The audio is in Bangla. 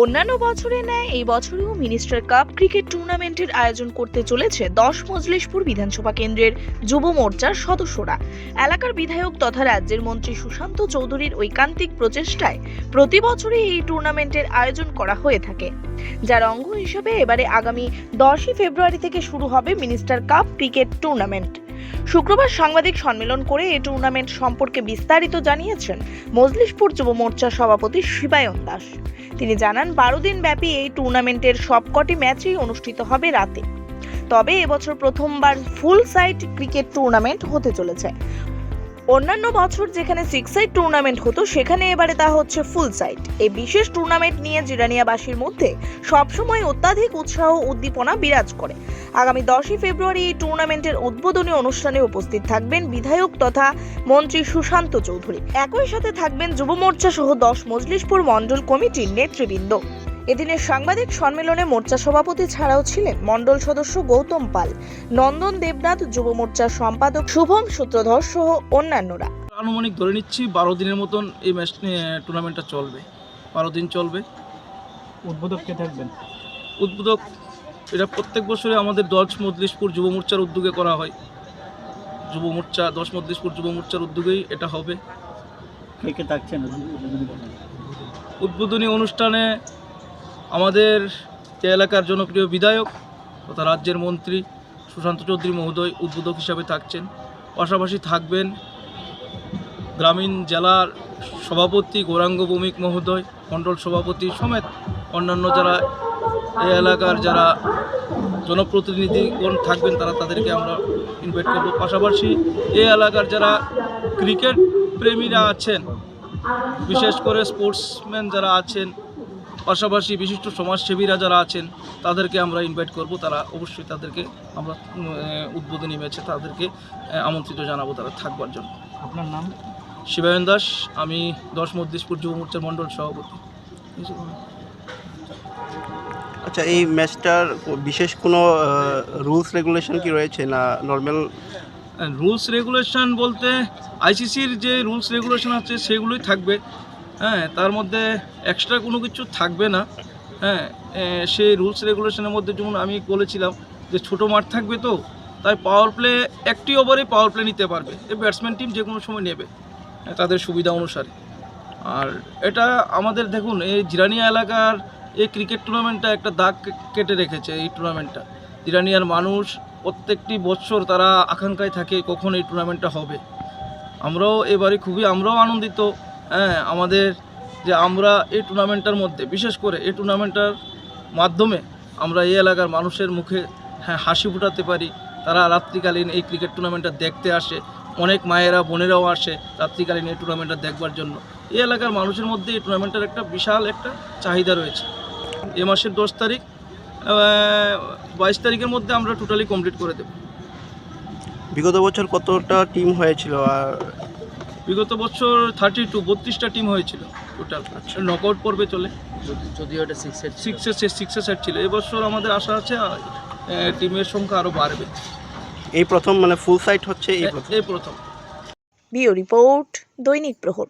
অন্যান্য বছরের ন্যায় এই বছরেও মিনিস্টার কাপ ক্রিকেট টুর্নামেন্টের আয়োজন করতে চলেছে দশ মজলিশপুর বিধানসভা কেন্দ্রের যুব মোর্চার সদস্যরা। এলাকার বিধায়ক তথা রাজ্যের মন্ত্রী সুশান্ত চৌধুরীর ঐকান্তিক প্রচেষ্টায় প্রতি বছরই এই টুর্নামেন্টের আয়োজন করা হয়ে থাকে। যার অঙ্গ হিসেবে এবারে আগামী দশই ফেব্রুয়ারি থেকে শুরু হবে মিনিস্টার কাপ ক্রিকেট টুর্নামেন্ট। শুক্রবার সাংবাদিক সম্মেলন করে এই টুর্নামেন্ট সম্পর্কে বিস্তারিত জানিয়েছেন মজলিশপুর যুব মোর্চার সভাপতি শিবায়ন দাস। তিনি জানান, বারো দিন ব্যাপী এই টুর্নামেন্টের সবকটি ম্যাচই অনুষ্ঠিত হবে রাতে। তবে এবছর প্রথমবার ফুল সাইট ক্রিকেট টুর্নামেন্ট হতে চলেছে। অন্যান্য বছর যেখানে সিক্স সাইড টুর্নামেন্ট হতো, সেখানে এবারে তা হচ্ছে ফুল সাইড এই বিশেষ টুর্নামেন্ট নিয়ে জিরানিয়াবাসীর মধ্যে সবসময় অত্যাধিক উৎসাহ উদ্দীপনা বিরাজ করে। আগামী দশই ফেব্রুয়ারি এই টুর্নামেন্টের উদ্বোধনী অনুষ্ঠানে উপস্থিত থাকবেন বিধায়ক তথা মন্ত্রী সুশান্ত চৌধুরী। একই সাথে থাকবেন যুব মোর্চা সহ দশ মজলিশপুর মণ্ডল কমিটির নেতৃবৃন্দ। এদিনের সাংবাদিক সম্মেলনে মোর্চা সভাপতি ছাড়াও ছিলেন মণ্ডল সদস্য গৌতম পাল নন্দন দেবনাথ যুব মোর্চার সম্পাদক শুভম সূত্রধর সহ অন্যান্যরা। আনুমানিক ধরে নিচ্ছি বারো দিনের মতন এই ম্যাচ টুর্নামেন্টটা চলবে। বারো দিন চলবে। উদ্বোধক কে থাকবেন? উদ্বোধক এটা প্রত্যেক বছরে আমাদের দশ মজলিশপুর যুব মোর্চার উদ্যোগে করা হয়। যুব মোর্চা দশ মজলিশপুর যুব মোর্চার উদ্যোগেই এটা হবে। কে কে থাকছেন উদ্বোধনী অনুষ্ঠানে আমাদের যে এলাকার জনপ্রিয় বিধায়ক তথা রাজ্যের মন্ত্রী সুশান্ত চৌধুরী মহোদয় উদ্বোধক হিসাবে থাকছেন। পাশাপাশি থাকবেন গ্রামীণ জেলার সভাপতি গৌরাঙ্গ ভৌমিক মহোদয়, মণ্ডল সভাপতি সমেত অন্যান্য যারা এই এলাকার যারা জনপ্রতিনিধিগণ থাকবেন তারা তাদেরকে আমরা ইনভাইট করব। পাশাপাশি এই এলাকার যারা ক্রিকেট প্রেমীরা আছেন, বিশেষ করে স্পোর্টসম্যান যারা আছেন পাশাপাশি বিশিষ্ট সমাজসেবীরা যারা আছেন তাদেরকে আমরা ইনভাইট করব। তারা অবশ্যই তাদেরকে আমরা উদ্বোধনী ম্যাচে তাদেরকে আমন্ত্রিত জানাব তারা থাকবার জন্য। আপনার নাম? শিবায়ন দাস আমি দশ মধ্যিশপুর যুব মোর্চার মণ্ডল সভাপতি। আচ্ছা এই ম্যাচটার বিশেষ কোনো রুলস রেগুলেশন কি রয়েছে না নর্মাল? রুলস রেগুলেশন বলতে আইসিসির যে রুলস রেগুলেশন আছে সেগুলোই থাকবে। হ্যাঁ তার মধ্যে এক্সট্রা কোনো কিছু থাকবে না। হ্যাঁ সেই রুলস রেগুলেশনের মধ্যে যেমন আমি বলেছিলাম যে ছোটো মাঠ থাকবে তো, তাই পাওয়ার প্লে একটি ওভারে পাওয়ার প্লে নিতে পারবে। এই ব্যাটসম্যান টিম যে কোনো সময় নেবে তাদের সুবিধা অনুসারে। আর এটা আমাদের দেখুন এই জিরানিয়া এলাকার এই ক্রিকেট টুর্নামেন্টটা একটা দাগ কেটে রেখেছে এই টুর্নামেন্টটা জিরানিয়ার মানুষ প্রত্যেকটি বছর তারা আকাঙ্ক্ষায় থাকে কখন এই টুর্নামেন্টটা হবে। আমরাও এবারে খুবই, আমরাও আনন্দিত। হ্যাঁ আমাদের যে আমরা এই টুর্নামেন্টটার মধ্যে, বিশেষ করে এই টুর্নামেন্টটার মাধ্যমে আমরা এই এলাকার মানুষের মুখে হ্যাঁ হাসি ফুটাতে পারি। তারা রাত্রিকালীন এই ক্রিকেট টুর্নামেন্টটা দেখতে আসে। অনেক মায়েরা, বোনেরাও আসে রাত্রিকালীন এই টুর্নামেন্টটা দেখবার জন্য। এই এলাকার মানুষের মধ্যে এই টুর্নামেন্টের একটা বিশাল একটা চাহিদা রয়েছে। এ মাসের দশ তারিখ বাইশ তারিখের মধ্যে আমরা টোটালি কমপ্লিট করে দেবো। বিগত বছর কতটা টিম হয়েছিল? আর বিগত বছর থার্টি টু বত্রিশটা টিম হয়েছিল টোটাল নক আউট পর্বে চলে। যদিও এটা সিক্স সেট সিক্সে সিক্সে সেট ছিল। এবছর আমাদের আশা আছে টিমের সংখ্যা আরও বাড়বে। এই প্রথম মানে ফুল সাইট হচ্ছে এই প্রথম। এই প্রথম। বিও রিপোর্ট দৈনিক প্রহর।